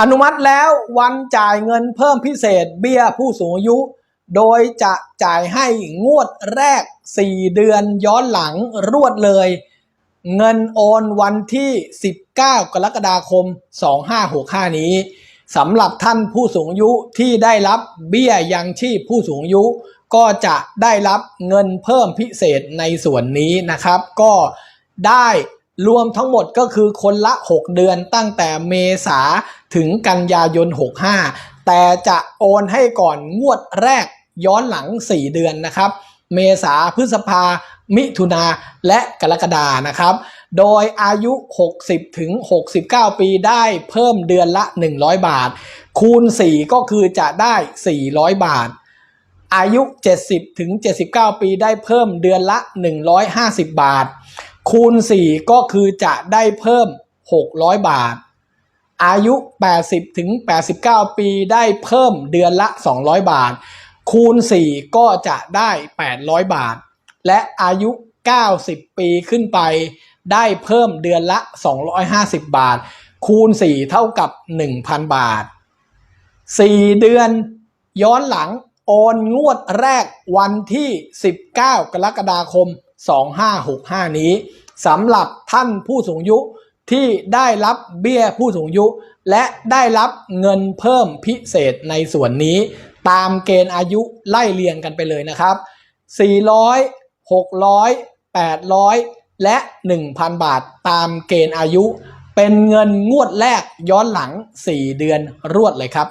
อนุมัติแล้ววันจ่ายเงินเพิ่มพิเศษเบี้ยผู้สูงอายุ โดยจะจ่ายให้งวดแรก 4 เดือนย้อนหลังรวดเลย เงินโอนวันที่ 19 กรกฎาคม 2565 นี้สำหรับท่านผู้สูงอายุที่ได้รับเบี้ยยังชีพผู้สูงอายุ ก็จะได้รับเงินเพิ่มพิเศษในส่วนนี้นะครับ ก็ได้ รวมทั้งหมดก็คือคนละ 6 เดือนตั้งแต่เมษาถึงกันยายน 65 แต่จะโอนให้ก่อนงวดแรกย้อนหลัง 4 เดือนนะครับ เมษาพฤษภา มิถุนาและกรกฎานะครับ โดยอายุ 60 ถึง 69 ปีได้เพิ่มเดือนละ 100 บาท คูณ 4 ก็คือจะได้ 400 บาทอายุ 70 ถึง 79 ปีได้เพิ่มเดือนละ 150 บาท คูณ 4 ก็คือจะได้เพิ่ม 600 บาท อายุ 80 ถึง 89 ปีได้เพิ่มเดือนละ 200 บาท คูณ 4 ก็จะได้ 800 บาท และอายุ 90 ปีขึ้นไป ได้เพิ่มเดือนละ 250 บาท คูณ 4 เท่ากับ 1,000 บาท 4 เดือน ย้อนหลังโอนงวดแรกวันที่ 19 กรกฎาคม 2565 นี้สำหรับท่านผู้สูงอายุที่ได้รับเบี้ยผู้สูงอายุ และได้รับเงินเพิ่มพิเศษในส่วนนี้ ตามเกณฑ์อายุไล่เรียงกันไปเลยนะครับ 400 600 800 และ 1,000 บาทตามเกณฑ์อายุ เป็นเงินงวดแรกย้อนหลัง 4 เดือนรวดเลยครับ